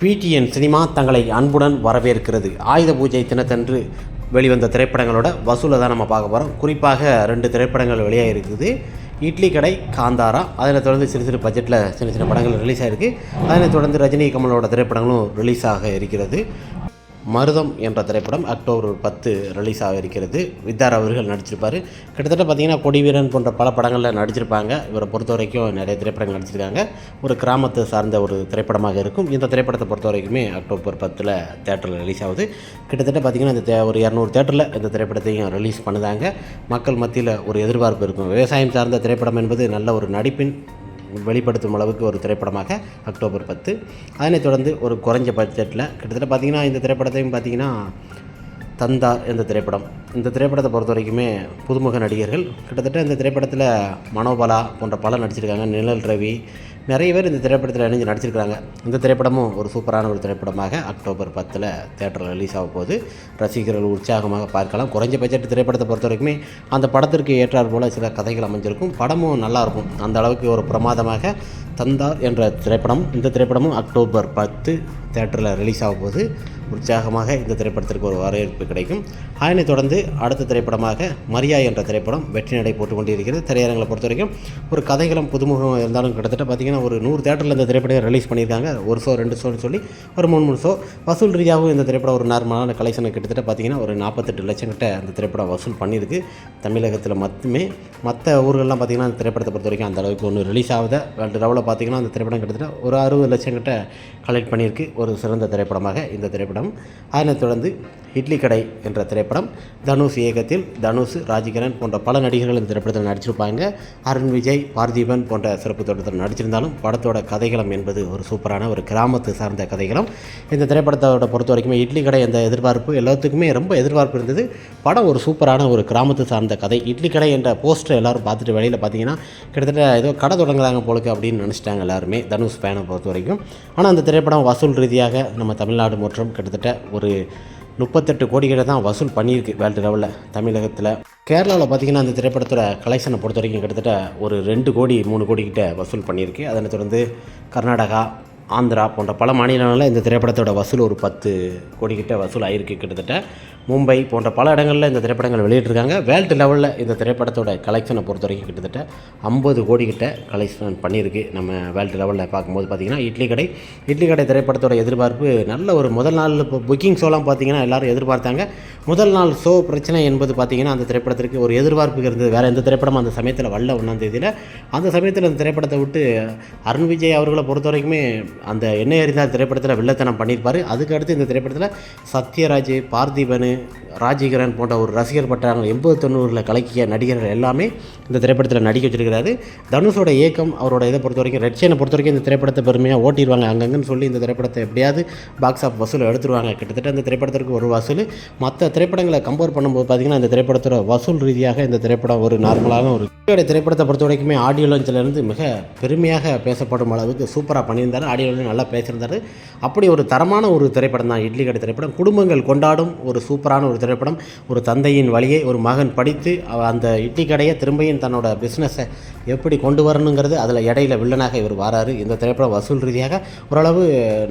PTN cinema தங்களை அன்புடன் வரவேற்கிறது. ஆயுத பூஜை தினத்தன்று வெளிவந்த திரைப்படங்களோட வசூலை தான் நம்ம பார்க்க போகிறோம் குறிப்பாக ரெண்டு திரைப்படங்கள் வெளியாக இருக்குது. இட்லி கடை காந்தாரா அதில் தொடர்ந்து சிறு சிறு பட்ஜெட்டில் சின்ன சின்ன படங்கள் ரிலீஸ் ஆகிருக்கு அதனைத் தொடர்ந்து ரஜினி கமலோட திரைப்படங்களும் ரிலீஸ் ஆக இருக்கிறது. மருதம் என்ற திரைப்படம் அக்டோபர் பத்து ரிலீஸ் ஆக இருக்கிறது. வித்தார் அவர்கள் நடிச்சிருப்பார். கிட்டத்தட்ட பார்த்தீங்கன்னா கொடிவீரன் போன்ற பல படங்களில் நடிச்சிருப்பாங்க. இவரை பொறுத்த வரைக்கும் நிறைய திரைப்படங்கள் நடிச்சிருக்காங்க. ஒரு கிராமத்தை சார்ந்த ஒரு திரைப்படமாக இருக்கும். இந்த திரைப்படத்தை பொறுத்த வரைக்குமே அக்டோபர் பத்தில் தேட்டரில் ரிலீஸ் ஆகுது. கிட்டத்தட்ட பார்த்தீங்கன்னா இந்த தே ஒரு இரநூறு தேட்டரில் இந்த திரைப்படத்தையும் ரிலீஸ் பண்ணுதாங்க. மக்கள் மத்தியில் ஒரு எதிர்பார்ப்பு இருக்கும். விவசாயம் சார்ந்த திரைப்படம் என்பது நல்ல ஒரு நடிப்பின் வெளிப்படுத்தும் அளவுக்கு ஒரு திரைப்படமாக அக்டோபர் பத்து. அதனைத் தொடர்ந்து ஒரு குறைஞ்ச பட்ஜெட்டில் கிட்டத்தட்ட பார்த்திங்கன்னா இந்த திரைப்படத்தையும் பார்த்திங்கன்னா தந்தார் என்ற திரைப்படம். இந்த திரைப்படத்தை பொறுத்த வரைக்குமே புதுமுக நடிகர்கள் கிட்டத்தட்ட இந்த திரைப்படத்தில் மனோபலா போன்ற பல நடிச்சிருக்காங்க. நிழல் ரவி நிறைய பேர் இந்த திரைப்படத்தில் இணைஞ்சு நடிச்சிருக்கிறாங்க. இந்த திரைப்படமும் ஒரு சூப்பரான ஒரு திரைப்படமாக அக்டோபர் பத்தில் தேட்டரில் ரிலீஸ் ஆக போது ரசிகர்கள் உற்சாகமாக பார்க்கலாம். குறைஞ்ச பட்ஜெட் திரைப்படத்தை பொறுத்த வரைக்குமே அந்த படத்திற்கு ஏற்றாற் போல் சில கதைகள் அமைஞ்சிருக்கும். படமும் நல்லாயிருக்கும் அந்த அளவுக்கு ஒரு பிரமாதமாக தந்தார் என்ற திரைப்படம். இந்த திரைப்படமும் அக்டோபர் பத்து தேட்டரில் ரிலீஸ் ஆக போகுது. உற்சாகமாக இந்த திரைப்படத்திற்கு ஒரு வரவேற்பு கிடைக்கும். அதனைத் தொடர்ந்து அடுத்த திரைப்படமாக மரியா என்ற திரைப்படம் வெற்றி நடை போட்டு கொண்டிருக்கிறது திரையரங்களை பொறுத்த வரைக்கும் ஒரு கதைகளும் புதுமுகம் இருந்தாலும் கிட்டத்தட்ட பார்த்திங்கன்னா ஒரு நூறு தேட்டரில் இந்த திரைப்படம் ரிலீஸ் பண்ணியிருக்காங்க. ஒரு ஷோ ரெண்டு ஷோன்னு சொல்லி ஒரு மூணு மூணு ஷோ வசூல் ரீதியாகவும் இந்த திரைப்படம் ஒரு நார்மலான கலெக்ஷனை கிட்டத்தட்ட பார்த்திங்கன்னா ஒரு நாற்பத்தெட்டு லட்சம் கிட்ட அந்த திரைப்படம் வசூல் பண்ணியிருக்கு. தமிழகத்தில் மட்டுமே. மற்ற ஊர்கள்லாம் பார்த்திங்கன்னா அந்த திரைப்படத்தை பொறுத்த வரைக்கும் அந்த அளவுக்கு ஒன்று ரிலீஸ் ஆகுத வேர்ல்டு லெவலில் பார்த்திங்கன்னா அந்த திரைப்படம் கிட்டத்தட்ட ஒரு அறுபது லட்சம் கிட்ட கலெக்ட் பண்ணியிருக்கு. ஒரு சிறந்த திரைப்படமாக இந்த திரைப்படம் அதனைத் தொடர்ந்து இட்லி கடை என்ற திரைப்படம். தனுஷ் இயக்கத்தில் தனுஷ் ராஜகிரண் போன்ற பல நடிகர்கள் இந்த திரைப்படத்தில் நடிச்சிருப்பாங்க. அருண் விஜய் பார்த்திபன் போன்ற சிறப்பு தோட்டத்தில் நடிச்சிருந்தாலும் படத்தோட கதைகளம் என்பது ஒரு சூப்பரான ஒரு கிராமத்து சார்ந்த கதைகளும். இந்த திரைப்படத்தோட பொறுத்த வரைக்குமே இட்லி கடை அந்த எதிர்பார்ப்பு எல்லாத்துக்குமே ரொம்ப எதிர்பார்ப்பு இருந்தது. படம் ஒரு சூப்பரான ஒரு கிராமத்து சார்ந்த கதை. இட்லி கடை என்ற போஸ்டர் எல்லோரும் பார்த்துட்டு வெளியில் பார்த்தீங்கன்னா கிட்டத்தட்ட ஏதோ கடை தொடங்குறாங்க போலுக்கு அப்படின்னு நினச்சிட்டாங்க எல்லாருமே தனுஷ் ஃபேனை பொறுத்த வரைக்கும். ஆனால் அந்த திரைப்படம் வசூல் ரீதியாக நம்ம தமிழ்நாடு மற்றும் கிட்டத்தட்ட கிட்டத்தட்ட ஒரு முப்பத்தெட்டு கோடிகளை தான் வசூல் பண்ணியிருக்கு வேர்ல்டு லெவலில் தமிழகத்தில். கேரளாவில் பார்த்திங்கன்னா அந்த திரைப்படத்தோட கலெக்ஷனை பொறுத்த வரைக்கும் கிட்டத்தட்ட ஒரு ரெண்டு கோடி மூணு கோடி கிட்ட வசூல் பண்ணியிருக்கு. அதனை தொடர்ந்து கர்நாடகா ஆந்திரா போன்ற பல மாநிலங்களில் இந்த திரைப்படத்தோட வசூல் ஒரு பத்து கோடி கிட்ட வசூல் ஆயிருக்கு கிட்டத்தட்ட. மும்பை போன்ற பல இடங்களில் இந்த திரைப்படங்கள் வெளியிட்டிருக்காங்க. வேர்ல்டு லெவலில் இந்த திரைப்படத்தோட கலெக்ஷனை பொறுத்த வரைக்கும் கிட்டத்தட்ட ஐம்பது கோடி கிட்ட கலெக்ஷன் பண்ணியிருக்கு நம்ம வேர்ல்டு லெவலில் பார்க்கும்போது பார்த்திங்கன்னா இட்லி கடை. இட்லி கடை திரைப்படத்தோட எதிர்பார்ப்பு நல்ல ஒரு முதல் நாள் இப்போ புக்கிங் ஷோலாம் பார்த்திங்கன்னா எல்லாரும் எதிர்பார்த்தாங்க. முதல் நாள் ஷோ பிரச்சனை என்பது பார்த்திங்கன்னா அந்த திரைப்படத்திற்கு ஒரு எதிர்பார்ப்பு இருந்தது. வேறு எந்த திரைப்படமும் அந்த சமயத்தில் வரல ஒன்றாந்தேதியில் அந்த சமயத்தில் அந்த திரைப்படத்தை விட்டு அருண் விஜய் அவர்களை பொறுத்த வரைக்குமே அந்த எண்ணெய் எறிந்தார் திரைப்படத்தில் வில்லத்தனம் பண்ணியிருப்பார். அதுக்கு அடுத்து இந்த திரைப்படத்தில் சத்யராஜ் பார்த்திபன் ராஜிகரன் போன்ற ஒரு ரசிகர் பட்டாளங்கள் எண்பது தொண்ணூறில் கலக்கிய நடிகர்கள் எல்லாமே இந்த திரைப்படத்தில் நடிக்க வச்சிருக்கிறாரு. தனுஷோட இயக்கம் அவரோட இதை பொறுத்த வரைக்கும் ரெட்சனை பொறுத்த வரைக்கும் இந்த திரைப்படத்தை பெருமையாக ஓட்டிடுவாங்க. அங்கங்கன்னு சொல்லி இந்த திரைப்படத்தை எப்படியாவது பாக்ஸ் ஆஃப் வசூல் எடுத்துருவாங்க. கிட்டத்தட்ட இந்த திரைப்படத்திற்கு ஒரு வசூல். மற்ற திரைப்படங்களை கம்பேர் பண்ணும்போது பார்த்திங்கன்னா இந்த திரைப்படத்தோட வசூல் ரீதியாக இந்த திரைப்படம் ஒரு நார்மலான ஒரு திரைப்படத்தை பொறுத்த வரைக்குமே ஆடியோ லான்ச்சிலேருந்து மிக பெருமையாக பேசப்படும் அளவுக்கு சூப்பராக பண்ணியிருந்தார். ஆடியோ லான்ச் நல்லா பேசியிருந்தார். அப்படி ஒரு தரமான ஒரு திரைப்படம் தான் இட்லி கடை திரைப்படம். குடும்பங்கள் கொண்டாடும் ஒரு சூப்பரான ஒரு திரைப்படம். ஒரு தந்தையின் வழியை ஒரு மகன் படித்து அந்த இட்லி கடையை திரும்பியும் தன்னோட பிஸ்னஸை எப்படி கொண்டு வரணுங்கிறது அதில் இடையில வில்லனாக இவர் வராரு. இந்த திரைப்படம் வசூல் ரீதியாக ஓரளவு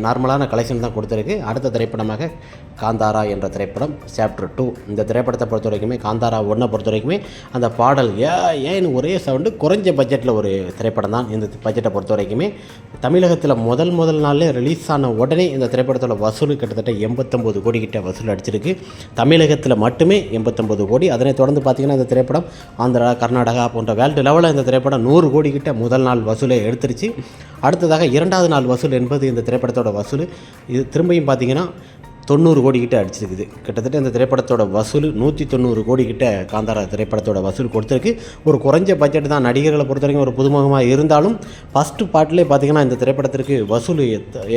நார்மலான கலெக்ஷன் தான் கொடுத்துருக்கு. அடுத்த திரைப்படமாக காந்தாரா என்ற திரைப்படம் சாப்டர் டூ இந்த திரைப்படத்தை பொறுத்த வரைக்குமே காந்தாரா ஒன்றை பொறுத்த வரைக்குமே அந்த பாடல் ஏன் ஒரே சவுண்டு குறைஞ்ச பட்ஜெட்டில் ஒரு திரைப்படம் தான். இந்த பட்ஜெட்டை பொறுத்த வரைக்குமே தமிழகத்தில் முதல் முதல் நாளில் ரிலீஸ் ஆன உடனே இந்த திரைப்படத்தோட வசூல் கிட்டத்தட்ட எண்பத்தொம்போது கோடி கிட்ட வசூல் அடிச்சிருக்கு. தமிழகத்தில் மட்டுமே எண்பத்தொம்போது கோடி. அதனை தொடர்ந்து பார்த்தீங்கன்னா இந்த திரைப்படம் ஆந்திரா கர்நாடகா போன்ற வேர்ல்டு லெவலில் இந்த திரைப்படம் நூறு கோடி கிட்ட முதல் நாள் வசூலை எடுத்துருச்சு. அடுத்ததாக இரண்டாவது நாள் வசூல் என்பது இந்த திரைப்படத்தோட வசூல். இது திரும்பியும் பார்த்தீங்கன்னா தொண்ணூறு கோடி கிட்ட அடிச்சிருக்குது. கிட்டத்தட்ட இந்த திரைப்படத்தோட வசூல் நூற்றி தொண்ணூறு கோடி கிட்ட காந்தாரா திரைப்படத்தோட வசூல் கொடுத்துருக்கு. ஒரு குறைஞ்ச பட்ஜெட் தான் நடிகர்களை பொறுத்த வரைக்கும் ஒரு புதுமுகமாக இருந்தாலும் ஃபஸ்ட்டு பாட்டிலே பார்த்தீங்கன்னா இந்த திரைப்படத்திற்கு வசூல்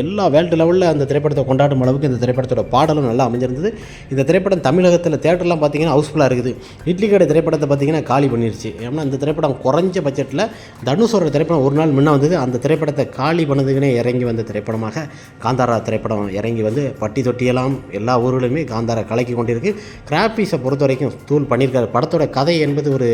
எல்லா வேர்ல்டு லெவலில் அந்த திரைப்படத்தை கொண்டாடும் அளவுக்கு இந்த திரைப்படத்தோட பாடலும் நல்லா அமைஞ்சிருந்தது. இந்த திரைப்படம் தமிழகத்தில் தேட்டர்லாம் பார்த்தீங்கன்னா ஹவுஸ்ஃபுல்லாக இருக்குது. இட்லி கடை திரைப்படத்தை பார்த்தீங்கன்னா காலி பண்ணிருச்சு. ஏன்னா இந்த திரைப்படம் குறைஞ்ச பட்ஜெட்டில் தனுஷோட திரைப்படம் ஒரு நாள் முன்னே வந்தது. அந்த திரைப்படத்தை காலி பண்ணதுக்குன்னே இறங்கி வந்த திரைப்படமாக காந்தாரா திரைப்படம் இறங்கி வந்து பட்டி தொட்டியெல்லாம் எல்லாம் எல்லா ஊர்களுமே காந்தாரா கலக்கி கொண்டிருக்கு. கிராப்பீஸை பொறுத்த வரைக்கும் தூள் பண்ணியிருக்காரு. படத்தோட கதை என்பது ஒரு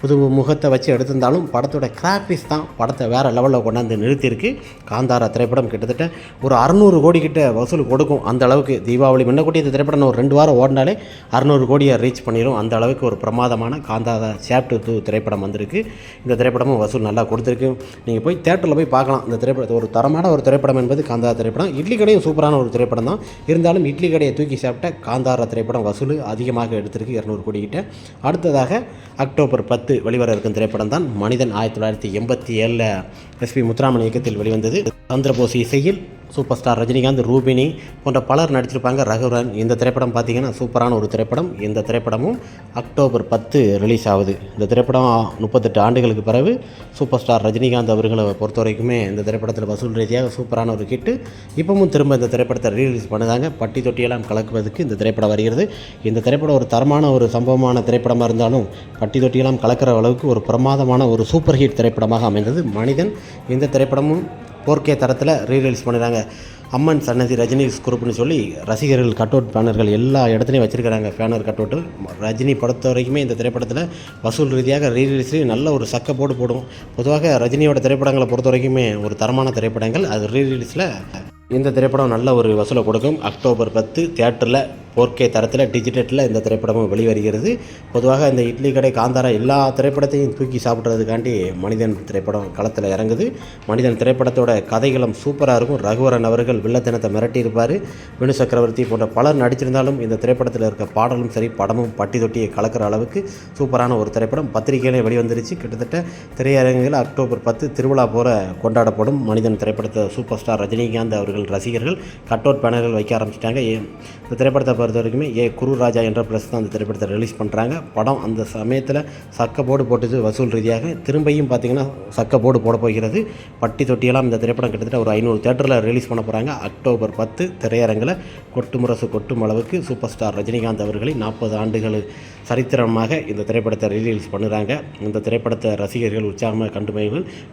புது முகத்தை வச்சு எடுத்திருந்தாலும் படத்தோட கிராப்பீஸ் தான் படத்தை வேறு லெவலில் கொண்டாந்து நிறுத்தியிருக்கு. காந்தாரா திரைப்படம் கிட்டத்தட்ட ஒரு அறநூறு கோடி கிட்ட வசூல் கொடுக்கும் அந்த அளவுக்கு தீபாவளி முன்னக்கூட்டி இந்த திரைப்படம் ஒரு ரெண்டு வாரம் ஓடினாலே அறநூறு கோடியை ரீச் பண்ணிடும் அந்த அளவுக்கு ஒரு பிரமாதமான காந்தாரா சாப்டர் டூ திரைப்படம் வந்திருக்கு. இந்த திரைப்படமும் வசூல் நல்லா கொடுத்துருக்கு. நீங்கள் போய் தேட்டரில் போய் பார்க்கலாம். இந்த திரைப்படத்தை ஒரு தரமான ஒரு திரைப்படம் என்பது காந்தாரா திரைப்படம். இட்லி கடையும் சூப்பரான ஒரு திரைப்படம் தான் இருந்தாலும் இட்லி கடையை தூக்கி சாப்பிட்ட காந்தாரா திரைப்படம் வசூல் அதிகமாக எடுத்திருக்கு இரநூறு கோடிக்கிட்ட. அடுத்ததாக அக்டோபர் பத்து வெளிவர இருக்கும் திரைப்படம் தான் மனிதன் ஆயிரத்தி தொள்ளாயிரத்தி எண்பத்தி ஏழில் எஸ்பி முத்துராமன் இயக்கத்தில் வெளிவந்தது. சந்திரபோஸ் இசையில் சூப்பர் ஸ்டார் ரஜினிகாந்த் ரூபினி போன்ற பலர் நடிச்சிருப்பாங்க ரகுவரன் இந்த திரைப்படம் பார்த்தீங்கன்னா சூப்பரான ஒரு திரைப்படம். இந்த திரைப்படமும் அக்டோபர் பத்து ரிலீஸ் ஆகுது. இந்த திரைப்படம் முப்பத்தெட்டு ஆண்டுகளுக்கு பிறகு சூப்பர் ஸ்டார் ரஜினிகாந்த் அவர்களை பொறுத்த வரைக்குமே இந்த திரைப்படத்தில் வசூல் ரீதியாக சூப்பரான ஒரு ஹிட்டு இப்பவும் திரும்ப இந்த திரைப்படத்தை ரீலீஸ் பண்ணுதாங்க. பட்டி தொட்டியெல்லாம் கலக்குவதற்கு இந்த திரைப்படம் வருகிறது. இந்த திரைப்படம் ஒரு தரமான ஒரு சம்பவமான திரைப்படமாக இருந்தாலும் பட்டி தொட்டியெல்லாம் கலக்கிற அளவுக்கு ஒரு பிரமாதமான ஒரு சூப்பர் ஹிட் திரைப்படமாக அமைந்தது. மனிதன் இந்த திரைப்படமும் 4K தரத்தில் ரீரிலீஸ் பண்ணுறாங்க அம்மன் சன்னதி ரஜினிஸ் குரூப்னு சொல்லி ரசிகர்கள் கட் அவுட் பேனர்கள் எல்லா இடத்துலையும் வச்சுருக்கிறாங்க பேனர் கட் அவுட்டு ரஜினி பொறுத்த வரைக்குமே இந்த திரைப்படத்தில் வசூல் ரீதியாக ரீரிலீஸ்லேயும் நல்ல ஒரு சக்க போடு போடும். பொதுவாக ரஜினியோட திரைப்படங்களை பொறுத்த வரைக்குமே ஒரு தரமான திரைப்படங்கள். அது ரீரிலீஸில் இந்த திரைப்படம் நல்ல ஒரு வசூலை கொடுக்கும். அக்டோபர் பத்து தியேட்டரில் போர்க்கே தரத்தில் டிஜிட்டலில் இந்த திரைப்படமும் வெளிவருகிறது. பொதுவாக இந்த இட்லி கடை காந்தாரா எல்லா திரைப்படத்தையும் தூக்கி சாப்பிட்றதுக்காண்டி மனிதன் திரைப்படம் களத்தில் இறங்குது. மனிதன் திரைப்படத்தோட கதைகளும் சூப்பராக இருக்கும். ரகுவரன் அவர்கள் வில்லத்தனத்தை மிரட்டியிருப்பார். வினு சக்கரவர்த்தி போன்ற பலர் நடிச்சிருந்தாலும் இந்த திரைப்படத்தில் இருக்க பாடலும் சரி படமும் பட்டி தொட்டியை கலக்கிற அளவுக்கு சூப்பரான ஒரு திரைப்படம் பத்திரிகையிலே வெளிவந்துருச்சு. கிட்டத்தட்ட திரையரங்குகள் அக்டோபர் பத்து திருவிழா போல கொண்டாடப்படும். மனிதன் திரைப்படத்தை சூப்பர் ஸ்டார் ரஜினிகாந்த் அவர்கள் ரசிகர்கள் கட்அவுட் பேனர்கள் வைக்க ஆரம்பிச்சிட்டாங்க. ஏ இந்த திரைப்படத்தை பொறுத்த வரைக்குமே ஏ குரு ராஜா என்ற ப்ரெஸ் தான் அந்த திரைப்படத்தை ரிலீஸ் பண்ணுறாங்க படம் அந்த சமயத்தில் சக்க போர்டு போட்டது வசூல் ரீதியாக திரும்பியும் பார்த்திங்கன்னா சக்க போர்டு போட போகிறது. பட்டி தொட்டியெல்லாம் இந்த திரைப்படம் கிட்டத்தட்ட ஒரு ஐநூறு தேட்டரில் ரிலீஸ் பண்ண போகிறாங்க அக்டோபர் பத்து திரையரங்கில் கொட்டுமுரசு கொட்டும் அளவுக்கு சூப்பர் ஸ்டார் ரஜினிகாந்த் அவர்களை நாற்பது ஆண்டுகள் சரித்திரமாக இந்த திரைப்படத்தை ரிலீஸ் பண்ணுறாங்க. இந்த திரைப்படத்தை ரசிகர்கள் உற்சாகமாக கண்டு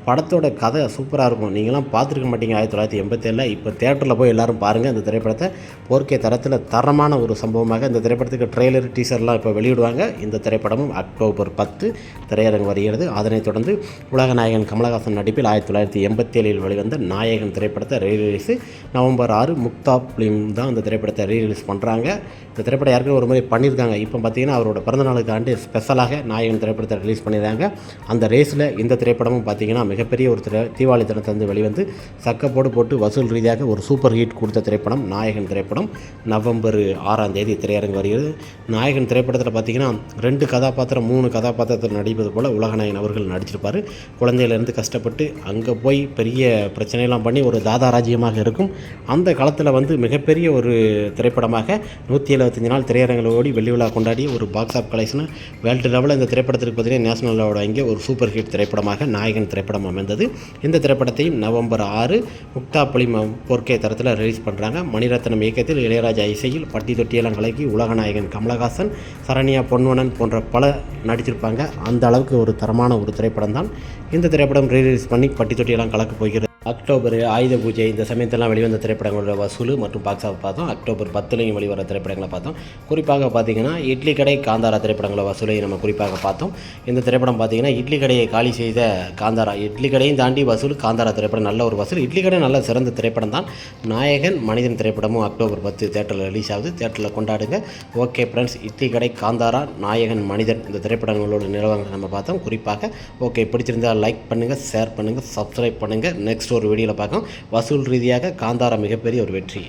படத்தோட கதை சூப்பராக இருக்கும். நீங்களாம் பார்த்துருக்க மாட்டீங்க. ஆயிரத்தி தொள்ளாயிரத்தி எண்பத்தேழில் இப்போ தேட்டரில் போய் எல்லாரும் பாருங்கள் இந்த திரைப்படத்தை. போர்க்கே தரத்தில் தரமான ஒரு சம்பவமாக இந்த திரைப்படத்துக்கு ட்ரெய்லர் டீசர்லாம் இப்போ வெளியிடுவாங்க. இந்த திரைப்படமும் அக்டோபர் பத்து திரையரங்கு வருகிறது. அதனைத் தொடர்ந்து உலக நாயகன் கமலஹாசன் நடிப்பில் ஆயிரத்தி தொள்ளாயிரத்தி எண்பத்தேழில் வெளிவந்த நாயகன் திரைப்படத்தை ரீரிலீஸு நவம்பர் ஆறு முக்தா ஃபிலிம் தான் இந்த திரைப்படத்தை ரீரிலீஸ் பண்ணுறாங்க இந்த திரைப்படம் யாருக்கும் ஒரு முறை பண்ணியிருக்காங்க. இப்போ பார்த்தீங்கன்னா அவரோட பிறந்தநாளுக்காண்டு ஸ்பெஷலாக நாயகன் திரைப்படத்தை ரிலீஸ் பண்ணியிருக்காங்க. அந்த ரேஸில் இந்த திரைப்படமும் பார்த்தீங்கன்னா மிகப்பெரிய ஒரு திரை தீபாவளி தினத்தந்து வெளிவந்து சக்கப்போடு போட்டு வசூல் ரீதியாக ஒரு சூப்பர் ஹிட் கொடுத்த திரைப்படம் நாயகன் திரைப்படம். நவம்பர் ஆறாம் தேதி திரையரங்கு வருகிறது. நாயகன் திரைப்படத்தில் பார்த்தீங்கன்னா ரெண்டு கதாபாத்திரம் மூணு கதாபாத்திரத்தில் நடிப்பது போல் உலகநாயகன் அவர்கள் நடிச்சிருப்பார். குழந்தையிலேருந்து கஷ்டப்பட்டு அங்கே போய் பெரிய பிரச்சனையெல்லாம் பண்ணி ஒரு தாதா ராஜ்யமாக இருக்கும். அந்த காலத்தில் வந்து மிகப்பெரிய ஒரு திரைப்படமாக நூற்றி எழுபத்தஞ்சு நாள் திரையரங்கில் ஓடி வெள்ளி விழா கொண்டாடி ஒரு பாக்ஸ் ஆஃப் கலெக்ஷனை வேர்ல்டு லெவலில் இந்த திரைப்படத்திற்கு பார்த்தீங்கன்னா நேஷனல் லெவலில் வாங்கிய ஒரு சூப்பர் ஹிட் திரைப்படமாக நாயகன் திரைப்படம் அமைந்தது. இந்த திரைப்படத்தையும் நவம்பர் ஆறு முக்தா பலிம் ஃபோர்கே தரத்தில் ரிலீஸ் பண்ணுறாங்க மணிரத்னம் இயக்கத்தில் இளையராஜா இசையில் பட்டி தொட்டியெல்லாம் கலக்கி உலகநாயகன் கமலஹாசன் சரண்யா பொன்வனன் போன்ற பல நடிச்சிருப்பாங்க அந்த அளவுக்கு ஒரு தரமான ஒரு திரைப்படம் தான் இந்த திரைப்படம் ரீலீஸ் பண்ணி பட்டி தொட்டியெல்லாம் கலக்க போகிறது. அக்டோபர் ஆயுத பூஜை இந்த சமயத்தெல்லாம் வெளிவந்த திரைப்படங்களோட வசூல் மற்றும் பாக்ஸ் ஆஃப் பார்த்தோம். அக்டோபர் பத்துலையும் வெளிவர திரைப்படங்களை பார்த்தோம். குறிப்பாக பார்த்தீங்கன்னா இட்லி கடை காந்தாரா திரைப்படங்களோட வசூலையும் நம்ம குறிப்பாக பார்த்தோம். இந்த திரைப்படம் பார்த்தீங்கன்னா இட்லி கடையை காலி செய்த காந்தாரா இட்லி கடையும் தாண்டி வசூல் காந்தாரா திரைப்படம் நல்ல ஒரு வசூல். இட்லி கடை நல்ல சிறந்த திரைப்படம் தான். நாயகன் மனிதன் திரைப்படமும் அக்டோபர் பத்து தேட்டரில் ரிலீஸ் ஆகுது. தேட்டரில் கொண்டாடுங்க. ஓகே ஃப்ரெண்ட்ஸ் இட்லி கடை காந்தாரா நாயகன் மனிதன் இந்த திரைப்படங்களோட நிலவரங்களை நம்ம பார்த்தோம். குறிப்பாக ஓகே பிடிச்சிருந்தால் லைக் பண்ணுங்கள் ஷேர் பண்ணுங்கள் சப்ஸ்கிரைப் பண்ணுங்கள் நெக்ஸ்ட் ஒரு வீடியோவில் பார்க்கலாம். வசூல் ரீதியாக காந்தாரா மிகப்பெரிய ஒரு வெற்றி.